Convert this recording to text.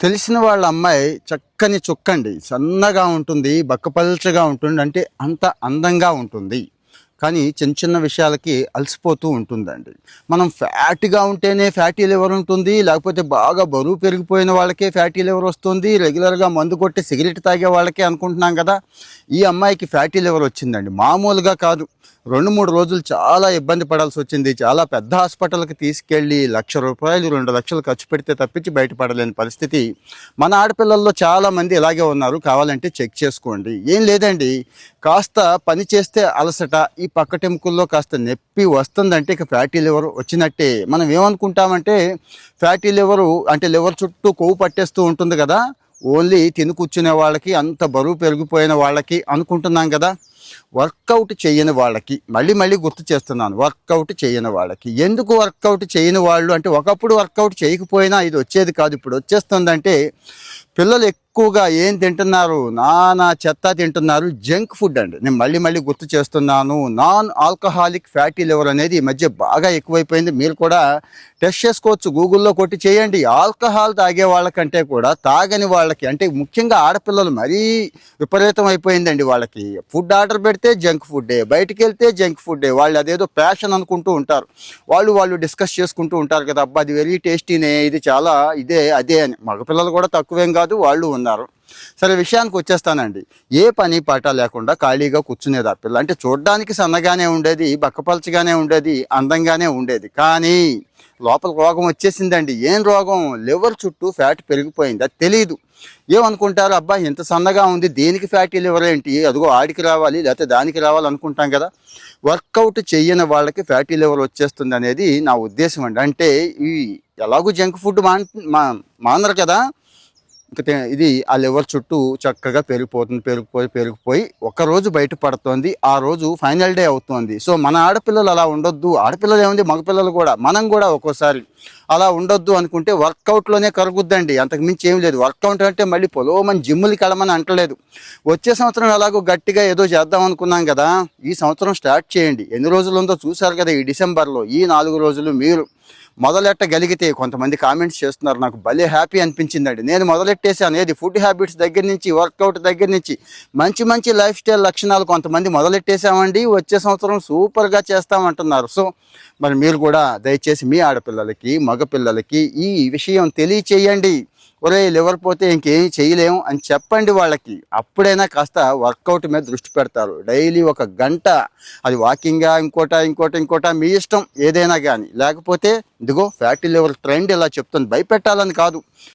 తెలిసిన వాళ్ళ అమ్మాయి చక్కని చుక్కండి. సన్నగా ఉంటుంది బక్కపల్చగా ఉంటుంది అంటే అంత అందంగా ఉంటుంది. కానీ చిన్న చిన్న విషయాలకి అలసిపోతూ ఉంటుందండి. మనం ఫ్యాట్గా ఉంటేనే ఫ్యాటీ లివర్ ఉంటుంది లేకపోతే బాగా బరువు పెరిగిపోయిన వాళ్ళకే ఫ్యాటీ లివర్ వస్తుంది రెగ్యులర్గా మందు కొట్టి సిగరెట్ తాగే వాళ్ళకే అనుకుంటున్నాం కదా ఈ అమ్మాయికి ఫ్యాటీ లివర్ వచ్చిందండి. మామూలుగా కాదు. రెండు మూడు రోజులు చాలా ఇబ్బంది పడాల్సి వచ్చింది. చాలా పెద్ద హాస్పిటల్కి తీసుకెళ్ళి లక్ష రూపాయలు రెండు లక్షలు ఖర్చు పెడితే తప్పించి బయటపడలేని పరిస్థితి. మన ఆడపిల్లల్లో చాలామంది ఇలాగే ఉన్నారు. కావాలంటే చెక్ చేసుకోండి. ఏం లేదండి. కాస్త పని చేస్తే అలసట ఈ పక్కటెముకల్లో కాస్త నొప్పి వస్తుందంటే ఇక ఫ్యాటీ లివర్ వచ్చినట్టే. మనం ఏమనుకుంటామంటే ఫ్యాటీ లివరు అంటే లివర్ చుట్టూ కొవ్వు పట్టేస్తూ ఉంటుంది కదా ఓన్లీ తిని కూర్చునే వాళ్ళకి అంత బరువు పెరిగిపోయిన వాళ్ళకి అనుకుంటున్నాం కదా వర్కౌట్ చేయని వాళ్ళకి మళ్ళీ మళ్ళీ గుర్తు చేస్తున్నాను వర్కౌట్ చేయని వాళ్ళకి. ఎందుకు వర్కౌట్ చేయని వాళ్ళు అంటే ఒకప్పుడు వర్కౌట్ చేయకపోయినా ఇది వచ్చేది కాదు ఇప్పుడు వచ్చేస్తుందంటే పిల్లలు ఎక్కువగా ఏం తింటున్నారు? నానా చెత్త తింటున్నారు. జంక్ ఫుడ్ అండి. నేను మళ్ళీ మళ్ళీ గుర్తు చేస్తున్నాను. నాన్ ఆల్కహాలిక్ ఫ్యాటీ లివర్ అనేది ఈ మధ్య బాగా ఎక్కువైపోయింది. మీరు కూడా టెస్ట్ చేసుకోవచ్చు. గూగుల్లో కొట్టి చేయండి. ఆల్కహాల్ తాగే వాళ్ళకంటే కూడా తాగని వాళ్ళకి అంటే ముఖ్యంగా ఆడపిల్లలు మరీ విపరీతం అయిపోయిందండి వాళ్ళకి. ఫుడ్ ఆర్డర్ పెడితే జంక్ ఫుడ్డే బయటికి వెళ్తే జంక్ ఫుడ్డే వాళ్ళు అదేదో ప్యాషన్ అనుకుంటూ ఉంటారు. వాళ్ళు వాళ్ళు డిస్కస్ చేసుకుంటూ ఉంటారు కదా అబ్బా అది వెరీ టేస్టీనే ఇది చాలా ఇదే అదే అని. మగపిల్లలు కూడా తక్కువేం కాదు. వాళ్ళు ఉన్నారు. సరే విషయానికి వచ్చేస్తానండి. ఏ పని పాట లేకుండా ఖాళీగా కూర్చునేది ఆ పిల్ల. అంటే చూడడానికి సన్నగానే ఉండేది బక్కపలచగానే ఉండేది అందంగానే ఉండేది. కానీ లోపల రోగం వచ్చేసిందండి. ఏం రోగం? లివర్ చుట్టూ ఫ్యాట్ పెరిగిపోయింది. అది తెలియదు ఏమనుకుంటారు? అబ్బా ఇంత సన్నగా ఉంది. దేనికి ఫ్యాటీ లివర్ ఏంటి? అదిగో ఆడికి రావాలి లేకపోతే దానికి రావాలి అనుకుంటాం కదా. వర్కౌట్ చేయని వాళ్ళకి ఫ్యాటీ లివర్ వచ్చేస్తుంది అనేది నా ఉద్దేశం అండి. అంటే ఈ ఎలాగూ జంక్ ఫుడ్ మాన్ మా మానరు కదా. ఇది ఆ లివర్ చుట్టూ చక్కగా పెరిగిపోతుంది పెరిగిపోయి పెరిగిపోయి ఒక రోజు బయటపడుతోంది ఆ రోజు ఫైనల్ డే అవుతోంది. సో మన ఆడపిల్లలు అలా ఉండొద్దు ఆడపిల్లలు ఏముంది మగపిల్లలు కూడా మనం కూడా ఒక్కోసారి అలా ఉండొద్దు అనుకుంటే వర్కౌట్లోనే కరుగుద్దండి. అంతకు మించి ఏం లేదు. వర్కౌట్ అంటే మళ్ళీ పొలవమని జిమ్ములకి వెళ్ళమని అంటలేదు. వచ్చే సంవత్సరం ఎలాగో గట్టిగా ఏదో చేద్దాం అనుకున్నాం కదా ఈ సంవత్సరం స్టార్ట్ చేయండి. ఎన్ని రోజులు ఉందో చూశారు కదా ఈ డిసెంబర్లో ఈ నాలుగు రోజులు మీరు. మొదలెట్టగలిగితే కొంతమంది కామెంట్స్ చేస్తున్నారు నాకు భలే హ్యాపీ అనిపించిందండి. నేను మొదలెట్టేశాను. ఏది ఫుడ్ హ్యాబిట్స్ దగ్గర నుంచి వర్కౌట్ దగ్గర నుంచి మంచి మంచి లైఫ్ స్టైల్ లక్షణాలు కొంతమంది మొదలెట్టేశామండి. వచ్చే సంవత్సరం సూపర్గా చేస్తామంటున్నారు. సో మరి మీరు కూడా దయచేసి మీ ఆడపిల్లలకి మగపిల్లలకి ఈ విషయం తెలియచేయండి. ఒరే లివర్ పోతే ఇంకేం చేయలేము అని చెప్పండి వాళ్ళకి. అప్పుడైనా కాస్త వర్కౌట్ మీద దృష్టి పెడతారు. డైలీ ఒక గంట అది వాకింగా ఇంకోట ఇంకోట ఇంకోట మీ ఇష్టం ఏదైనా కానీ లేకపోతే ఇదిగో ఫ్యాటీ లివర్ ట్రెండ్ ఇలా చెప్తుంది. భయపెట్టాలని కాదు.